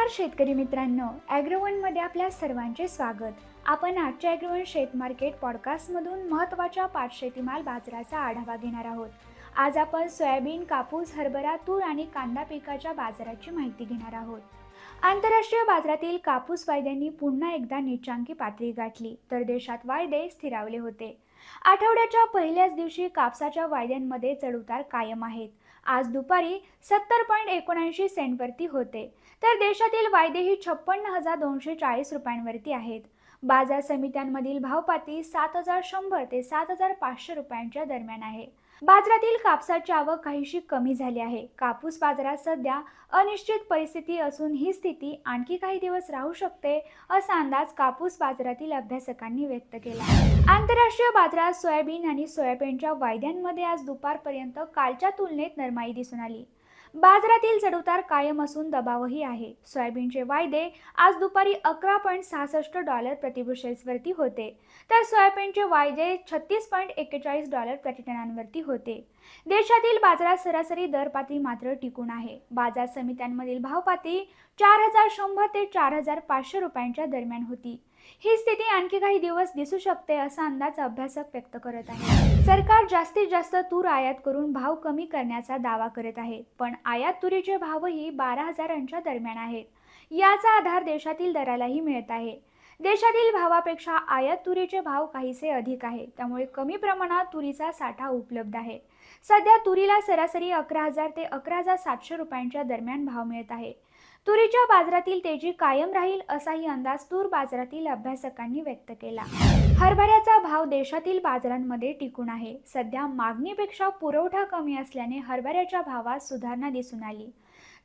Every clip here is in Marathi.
नमस्कार शेतकरी मित्रांनो ॲग्रोवनमध्ये आपल्या सर्वांचे स्वागत. आपण आजच्या ॲग्रोवन शेत मार्केट पॉडकास्टमधून महत्त्वाच्या पाच शेतीमाल बाजाराचा आढावा घेणार आहोत. आज आपण सोयाबीन कापूस हरभरा तूर आणि कांदा पिकाच्या बाजाराची माहिती घेणार आहोत. आंतरराष्ट्रीय बाजारातील कापूस वायद्यांनी पुन्हा एकदा नीचांकी पातळी गाठली तर देशात वायदे स्थिरावले होते. आठवड्याच्या पहिल्याच दिवशी कापसाच्या वायद्यांमध्ये चढउतार कायम आहेत. आज दुपारी सत्तर पॉईंट एकोणऐंशी सेंटवरती होते. तर देशातील वायदे ही छप्पन्न हजार दोनशे चाळीस रुपयांवरती आहेत. बाजार समित्यांमधील भावपाती सात हजार शंभर ते सात हजार पाचशे रुपयांच्या दरम्यान आहे. बाजारातील कापसाची आवक काहीशी कमी झाली आहे. कापूस बाजारात सध्या अनिश्चित परिस्थिती असून ही स्थिती आणखी काही दिवस राहू शकते असा अंदाज कापूस बाजारातील अभ्यासकांनी व्यक्त केला. आंतरराष्ट्रीय बाजारात सोयाबीन आणि सोयाबीनच्या वायद्यांमध्ये आज दुपारपर्यंत कालच्या तुलनेत नरमाई दिसून आली. बाजारातील चढउतार कायम असून दबावही आहे. सोयाबीनचे वायदे आज दुपारी अकरा पॉईंट सहासष्ट डॉलर प्रतिबुशेल्सवरती होते. तर सोयाबीनचे वायदे छत्तीस पॉईंट एक्केचाळीस डॉलर प्रतिटनांवरती होते. देशातील बाजारात सरासरी दर पातळी मात्र टिकून आहे. बाजार समित्यांमधील भावपाती चार हजार शंभर ते चार हजार पाचशे रुपयांच्या दरम्यान होती. ही स्थिती आणखी काही दिवस दिसू शकते असा अंदाज अभ्यासक व्यक्त करत आहे. सरकार जास्तीत जास्त तूर आयात करून भाव कमी करण्याचा दावा करत आहे पण आयात तुरीचे भावही बारा हजारांच्या दरम्यान आहेत. याचा आधार देशातील दरालाही मिळत आहे. देशातील भावापेक्षा आयात तुरीचे भाव काहीसे अधिक आहे त्यामुळे कमी प्रमाणात तुरीचा साठा उपलब्ध आहे. सध्या तुरीला सरासरी अकरा हजार ते अकरा हजार सातशे रुपयांच्या दरम्यान भाव मिळत आहे. तुरीच्या बाजारातील तेजी कायम राहील असाही अंदाज तूर बाजारातील अभ्यासकांनी व्यक्त केला. हरभऱ्याचा भाव देशातील बाजारांमध्ये टिकून आहे. सध्या मागणीपेक्षा पुरवठा कमी असल्याने हरभऱ्याच्या भावात सुधारणा दिसून आली.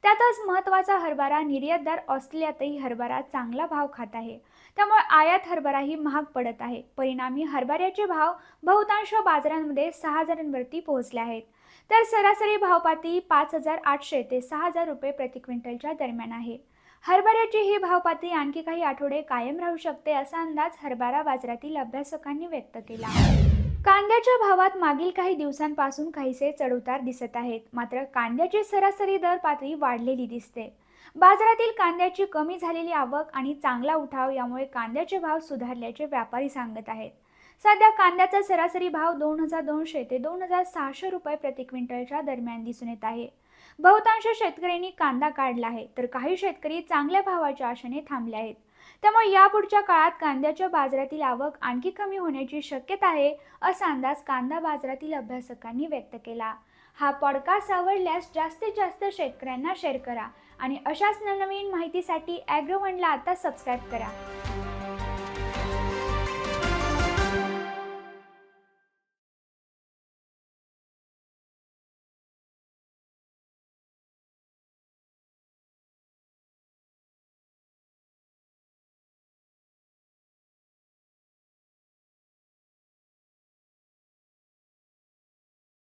त्यातच महत्त्वाचा हरभरा निर्यातदार ऑस्ट्रेलियातही हरभरा चांगला भाव खात आहे. त्यामुळे आयात हरभराही महाग पडत आहे. परिणामी हरभऱ्याचे भाव बहुतांश बाजारांमध्ये सहा हजारांवरती पोहोचले आहेत. तर सरासरी भावपाती पाच हजार आठशे ते सहा हजार रुपये प्रति क्विंटलच्या दरम्यान आहे. हरभऱ्याची ही भावपाती आणखी काही आठवडे कायम राहू शकते असा अंदाज हरभरा बाजारातील अभ्यासकांनी व्यक्त केला. कांद्याच्या भावात मागील काही दिवसांपासून काहीसे चढउतार दिसत आहेत. मात्र कांद्याची सरासरी दर पातळी वाढलेली दिसते. बाजारातील कांद्याची कमी झालेली आवक आणि चांगला उठाव यामुळे कांद्याचे भाव सुधारल्याचे व्यापारी सांगत आहेत. सध्या कांद्याचा सरासरी भाव दोन हजार दोनशे ते दोन हजार सहाशे रुपये प्रति क्विंटलच्या दरम्यान दिसून येत आहे. बहुतांश शेतकऱ्यांनी कांदा काढला आहे तर काही शेतकरी चांगल्या भावाच्या आशेने थांबले आहेत. त्यामुळे यापुढच्या काळात कांद्याच्या बाजारातील आवक आणखी कमी होण्याची शक्यता आहे असा अंदाज कांदा बाजारातील अभ्यासकांनी व्यक्त केला. हा पॉडकास्ट आवडल्यास जास्तीत जास्त शेतकऱ्यांना शेअर करा आणि अशाच नवनवीन माहितीसाठी ॲग्रोवनला आता सबस्क्राईब करा.